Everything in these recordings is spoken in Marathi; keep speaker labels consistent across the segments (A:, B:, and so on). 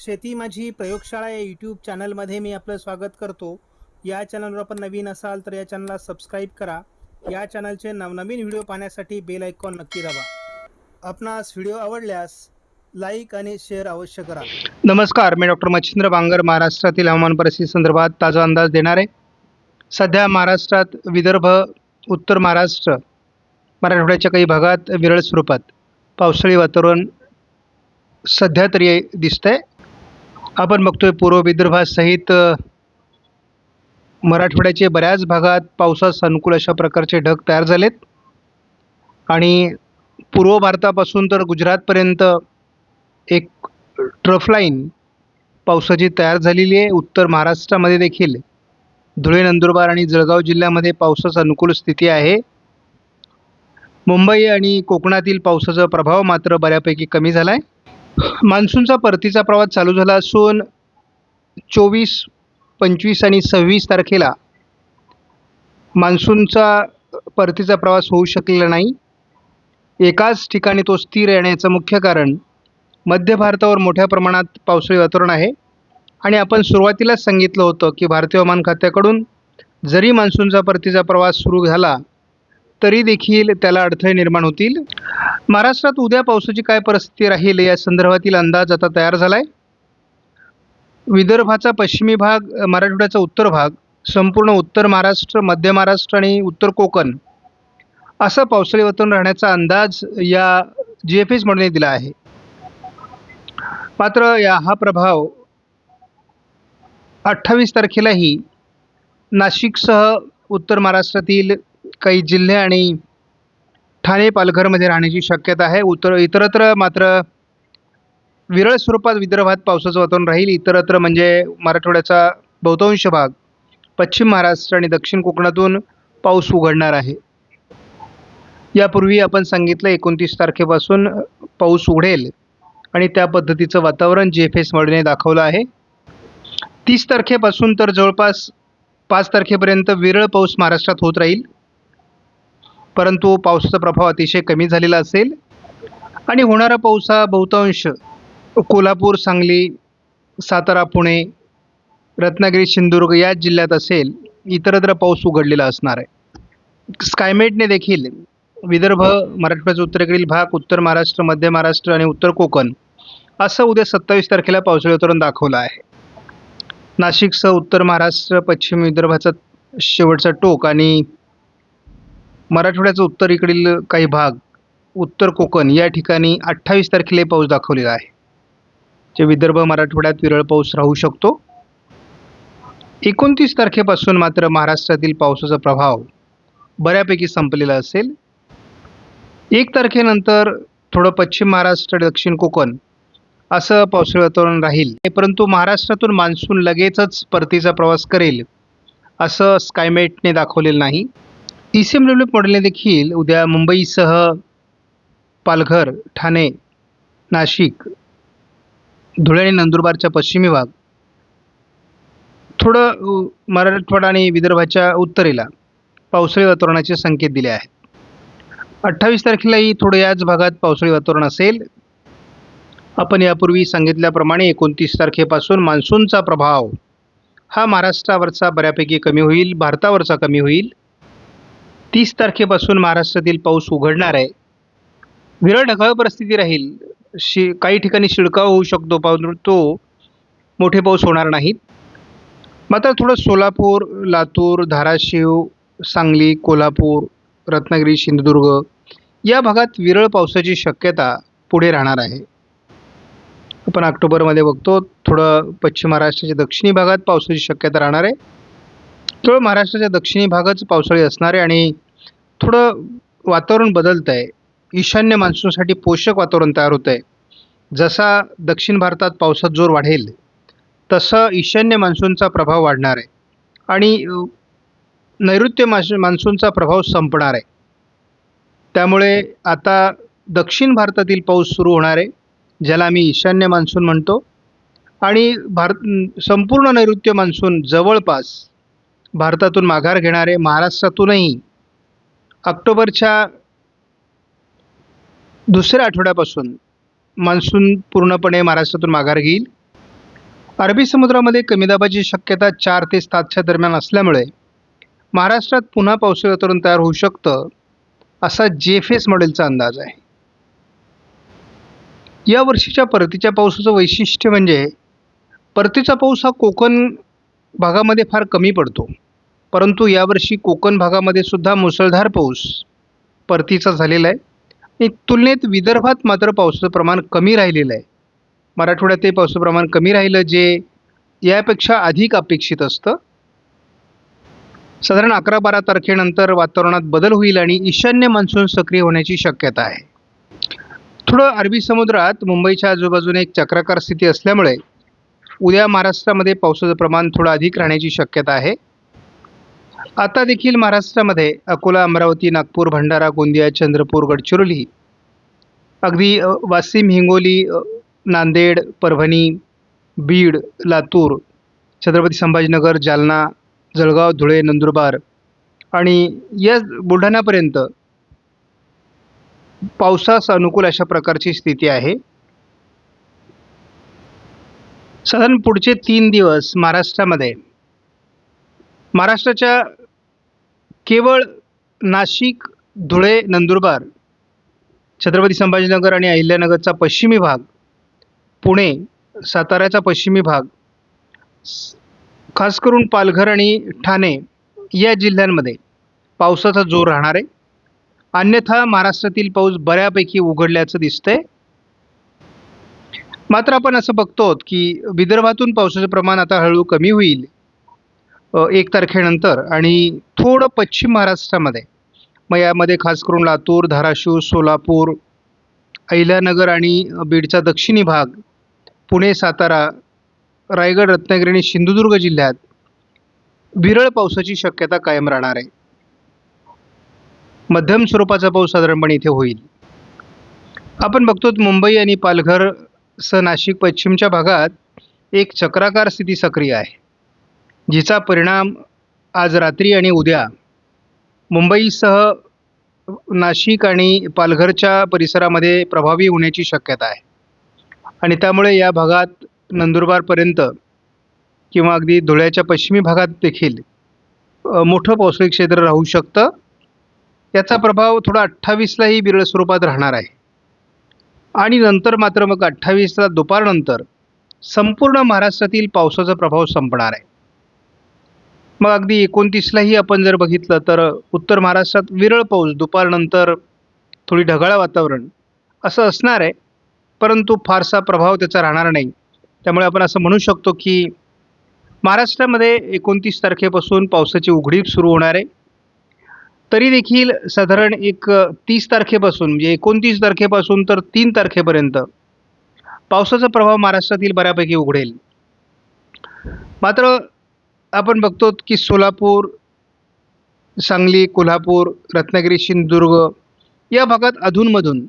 A: शेती माझी प्रयोगशाळा या यूट्यूब चॅनलमध्ये मी आपलं स्वागत करतो. या चॅनलवर आपण नवीन असाल तर या चॅनलला सबस्क्राईब करा. या चॅनलचे नवनवीन व्हिडिओ पाहण्यासाठी बेल आयकॉन नक्की दाबा. आपणास व्हिडिओ आवडल्यास लाईक आणि शेअर अवश्य करा. नमस्कार मी डॉक्टर मच्छिंद्र बांगर महाराष्ट्रातील हवामान परिस्थिती संदर्भात ताजा अंदाज देणार. आहे सध्या महाराष्ट्रात विदर्भ उत्तर महाराष्ट्र मराठवाड्याच्या काही भागात विरळ स्वरूपात पावसाळी वातावरण सध्या तरी दिसतंय. आपण बघतोय पूर्व विदर्भासहित मराठवाड्याचे बऱ्याच भागात पावसास अनुकूल अशा प्रकारचे ढग तयार झालेत. आणि पूर्व भारतापासून तर गुजरातपर्यंत एक ट्रफलाईन पावसाची तयार झालेली आहे. उत्तर महाराष्ट्रामध्ये देखील धुळे नंदुरबार आणि जळगाव जिल्ह्यामध्ये पावसास अनुकूल स्थिती आहे. मुंबई आणि कोकणातील पावसाचा प्रभाव मात्र बऱ्यापैकी कमी झाला आहे मान्सूनचा परतीचा प्रवास चालू झाला असून चोवीस पंचवीस आणि सव्वीस तारखेला मान्सूनचा परतीचा प्रवास होऊ शकलेला नाही. एकाच ठिकाणी तो स्थिर येण्याचं मुख्य कारण मध्य भारतावर मोठ्या प्रमाणात पावसाळी वातावरण आहे. आणि आपण सुरुवातीलाच सांगितलं होतं की भारतीय हवामान खात्याकडून जरी मान्सूनचा परतीचा प्रवास सुरू झाला तरी देखील त्याला अडथळे निर्माण होतील. महाराष्ट्रात उद्या पावसाची काय परिस्थिती राहील? या संदर्भातील अंदाज आता तयार झाला आहे विदर्भाचा पश्चिमी भाग मराठवाड्याचा उत्तर भाग संपूर्ण उत्तर महाराष्ट्र मध्य महाराष्ट्र आणि उत्तर कोकण असं पावसाळी वातावरण राहण्याचा अंदाज या जी एफ एस मॉडेलने दिला आहे. मात्र या हा प्रभाव अठ्ठावीस तारखेलाही नाशिकसह उत्तर महाराष्ट्रातील काही जिल्हे आणि ठाणे पालघरमध्ये राहण्याची शक्यता आहे. उत्तर इतरत्र मात्र विरळ स्वरूपात विदर्भात पावसाचं वातावरण राहील. इतरत्र म्हणजे मराठवाड्याचा बहुतांश भाग पश्चिम महाराष्ट्र आणि दक्षिण कोकणातून पाऊस उघडणार आहे. यापूर्वी आपण सांगितलं एकोणतीस तारखेपासून पाऊस उघडेल आणि त्या पद्धतीचं वातावरण जे एफ एस मॉडेलने दाखवलं आहे. तीस तारखेपासून तर जवळपास पाच तारखेपर्यंत विरळ पाऊस महाराष्ट्रात होत राहील. परंतु पावसाचा प्रभाव अतिशय कमी झालेला असेल. आणि होणारा पाऊस हा बहुतांश कोल्हापूर सांगली सातारा पुणे रत्नागिरी सिंधुदुर्ग याच जिल्ह्यात असेल इतरत्र पाऊस उघडलेला असणार आहे. स्कायमेटने देखील विदर्भ मराठवाड्याचा उत्तरेकडील भाग उत्तर महाराष्ट्र मध्य महाराष्ट्र आणि उत्तर कोकण असं उद्या सत्तावीस तारखेला पावसाळी वातावरण दाखवलं आहे. नाशिकसह उत्तर महाराष्ट्र पश्चिम विदर्भाचा शेवटचा टोक आणि मराठवाड्याचा उत्तरेकडील काही भाग उत्तर कोकण या ठिकाणी अठ्ठावीस तारखेला पाऊस दाखवलेला आहे. जे विदर्भ मराठवाड्यात विरळ पाऊस राहू शकतो. एकोणतीस तारखेपासून मात्र महाराष्ट्रातील पावसाचा प्रभाव बऱ्यापैकी संपलेला असेल. एक तारखेनंतर थोडं पश्चिम महाराष्ट्र दक्षिण कोकण असं पावसाळी वातावरण राहील. परंतु महाराष्ट्रातून मान्सून लगेचच परतीचा प्रवास करेल असं स्कायमेटने दाखवलेलं नाही. ई सी एम डब्ल्यू मॉडेलने देखील उद्या मुंबईसह पालघर ठाणे नाशिक धुळे आणि नंदुरबारच्या पश्चिमी भाग थोडं मराठवाडा आणि विदर्भाच्या उत्तरेला पावसाळी वातावरणाचे संकेत दिले आहेत. अठ्ठावीस तारखेलाही थोडं याच भागात पावसाळी वातावरण असेल. आपण यापूर्वी सांगितल्याप्रमाणे एकोणतीस तारखेपासून मान्सूनचा प्रभाव हा महाराष्ट्रावरचा बऱ्यापैकी कमी होईल भारतावरचा कमी होईल. तीस तारखेपासून महाराष्ट्रातील पाऊस उघडणार आहे. विरळ ढगाळ परिस्थिती राहील. शि काही ठिकाणी शिडकाव होऊ शकतो. परंतु मोठे पाऊस होणार नाहीत. मात्र थोडं सोलापूर लातूर धाराशिव सांगली कोल्हापूर रत्नागिरी सिंधुदुर्ग या भागात विरळ पावसाची शक्यता पुढे राहणार आहे. आपण ऑक्टोबरमध्ये बघतो थोडं पश्चिम महाराष्ट्राच्या दक्षिणी भागात पावसाची शक्यता राहणार आहे. केवळ महाराष्ट्राच्या दक्षिणी भागच पावसाळी असणार आहे आणि थोडं वातावरण बदलतं आहे. ईशान्य मान्सूनसाठी पोषक वातावरण तयार होतं आहे जसा दक्षिण भारतात पावसात जोर वाढेल तसं ईशान्य मान्सूनचा प्रभाव वाढणार आहे. आणि नैऋत्य माश मान्सूनचा प्रभाव संपणार आहे. त्यामुळे आता दक्षिण भारतातील पाऊस सुरू होणार आहे ज्याला आम्ही ईशान्य मान्सून म्हणतो. आणि भारत संपूर्ण नैऋत्य मान्सून जवळपास भारतातून माघार घेणारे महाराष्ट्रातूनही ऑक्टोबरच्या दुसऱ्या आठवड्यापासून मान्सून पूर्णपणे महाराष्ट्रातून माघार घेईल. अरबी समुद्रामध्ये कमी दाबाची शक्यता चार ते सातच्या दरम्यान असल्यामुळे महाराष्ट्रात पुन्हा पावसाळी वातावरण तयार होऊ शकतं असा जेफेस मॉडेलचा अंदाज आहे. या वर्षीच्या परतीच्या पावसाचं वैशिष्ट्य म्हणजे परतीचा पाऊस हा कोकण भागामध्ये फार कमी पडतो. परंतु यावर्षी कोकण भागामध्ये सुद्धा मुसळधार पाऊस परतीचा झालेला आहे. आणि तुलनेत विदर्भात मात्र पावसाचं प्रमाण कमी राहिलेलं आहे. मराठवाड्यात ते पावसाचं प्रमाण कमी राहिलं जे यापेक्षा अधिक अपेक्षित असतं. साधारण अकरा बारा तारखेनंतर वातावरणात बदल होईल आणि ईशान्य मान्सून सक्रिय होण्याची शक्यता आहे. थोडं अरबी समुद्रात मुंबईच्या आजूबाजूने एक चक्राकार स्थिती असल्यामुळे उद्या महाराष्ट्रामध्ये पावसाचं प्रमाण थोडं अधिक राहण्याची शक्यता आहे. आता देखील महाराष्ट्रामध्ये अकोला अमरावती नागपूर भंडारा गोंदिया चंद्रपूर गडचिरोली अगदी वाशिम हिंगोली नांदेड परभणी बीड लातूर छत्रपती संभाजीनगर जालना जळगाव धुळे नंदुरबार आणि या बुलढाण्यापर्यंत पावसास अनुकूल अशा प्रकारची स्थिती आहे. साधारण पुढचे तीन दिवस महाराष्ट्रामध्ये. महाराष्ट्राच्या केवळ नाशिक धुळे नंदुरबार छत्रपती संभाजीनगर आणि अहिल्यानगरचा पश्चिमी भाग पुणे साताऱ्याचा पश्चिमी भाग खास करून पालघर आणि ठाणे या जिल्ह्यांमध्ये पावसाचा जोर राहणार आहे. अन्यथा महाराष्ट्रातील पाऊस बऱ्यापैकी उघडल्याचं दिसतंय. मात्र आपण असं बघतो की विदर्भातून पावसाचं प्रमाण आता हळूहळू कमी होईल एक तारखेनंतर आणि थोडं पश्चिम महाराष्ट्रामध्ये. मग यामध्ये खास करून लातूर धाराशिव सोलापूर अहिल्यानगर आणि बीडचा दक्षिणी भाग पुणे सातारा रायगड रत्नागिरी आणि सिंधुदुर्ग जिल्ह्यात विरळ पावसाची शक्यता कायम राहणार आहे. मध्यम स्वरूपाचा पाऊस साधारणपणे इथे होईल. आपण बघतो मुंबई आणि पालघर सह नाशिक पश्चिमच्या भागात एक चक्राकार स्थिती सक्रिय आहे जिचा परिणाम आज रात्री आणि उद्या मुंबईसह नाशिक आणि पालघरच्या परिसरामध्ये प्रभावी होण्याची शक्यता आहे. आणि त्यामुळे या भागात नंदुरबारपर्यंत किंवा अगदी धुळ्याच्या पश्चिमी भागात देखील मोठं पावसाळी क्षेत्र राहू शकतं. याचा प्रभाव थोडा अठ्ठावीसलाही बिरळ स्वरूपात राहणार आहे. आणि नंतर मात्र मग अठ्ठावीसला दुपारनंतर संपूर्ण महाराष्ट्रातील पावसाचा प्रभाव संपणार आहे. मग अगदी एकोणतीसलाही आपण जर बघितलं तर उत्तर महाराष्ट्रात विरळ पाऊस दुपारनंतर थोडी ढगाळ वातावरण असं असणार आहे. परंतु फारसा प्रभाव त्याचा राहणार नाही. त्यामुळे आपण असं म्हणू शकतो की महाराष्ट्रामध्ये एकोणतीस तारखेपासून पावसाची उघडीप सुरू होणार आहे. तरी देखील साधारण एक तीस तारखेपासून म्हणजे एकोणतीस तारखेपासून तर तीन तारखेपर्यंत पावसाचा प्रभाव महाराष्ट्रातील बऱ्यापैकी उघडेल. मात्र आपण बघतो की सोलापूर सांगली कोल्हापूर रत्नागिरी सिंधुदुर्ग या भागात अधूनमधून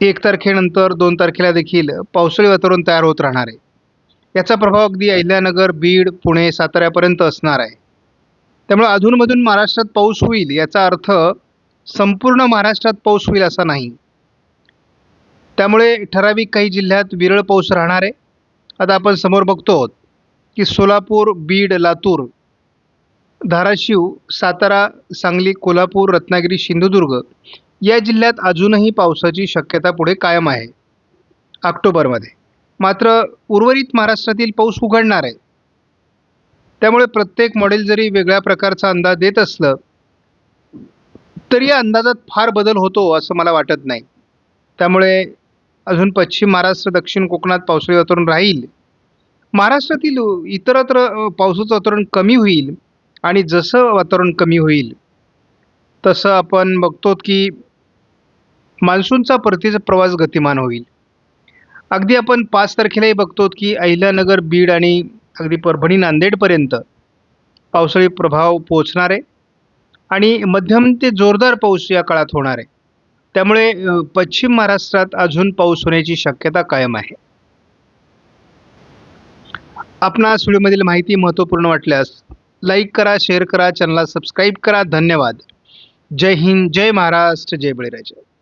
A: एक तारखेनंतर दोन तारखेला देखील पावसाळी वातावरण तयार होत राहणार आहे. याचा प्रभाव अगदी अहिल्यानगर बीड पुणे साताऱ्यापर्यंत असणार आहे. त्यामुळे अधूनमधून महाराष्ट्रात पाऊस होईल याचा अर्थ संपूर्ण महाराष्ट्रात पाऊस होईल असा नाही. त्यामुळे ठराविक काही जिल्ह्यात विरळ पाऊस राहणार आहे. आता आपण समोर बघतो आहोत की सोलापूर बीड लातूर धाराशिव सातारा सांगली कोल्हापूर रत्नागिरी सिंधुदुर्ग या जिल्ह्यात अजूनही पावसाची शक्यता पुढे कायम आहे. ऑक्टोबरमध्ये. मात्र उर्वरित महाराष्ट्रातील पाऊस उघडणार आहे. त्यामुळे प्रत्येक मॉडेल जरी वेगळ्या प्रकारचा अंदाज देत असलं तरी या अंदाजात फार बदल होतो असं मला वाटत नाही. त्यामुळे अजून पश्चिम महाराष्ट्र दक्षिण कोकणात पावसाळी वातावरण राहील. महाराष्ट्रातील इतरत्र पावसाचं वातावरण कमी होईल आणि जसं वातावरण कमी होईल तसं आपण बघतो की मान्सूनचा परतीचा प्रवास गतिमान होईल. अगदी आपण पाच तारखेलाही बघतो की अहिल्यानगर बीड आणि अगदी परभणी नांदेडपर्यंत पावसाळी प्रभाव पोचणार आहे आणि मध्यम ते जोरदार पाऊस या काळात होणार. आहे त्यामुळे पश्चिम महाराष्ट्रात अजून पाऊस होण्याची शक्यता कायम आहे. आपणास व्हिडिओमधील माहिती महत्त्वपूर्ण वाटल्यास लाईक करा शेअर करा चॅनलला सबस्क्राईब करा. धन्यवाद. जय हिंद जय महाराष्ट्र जय बळीराजा.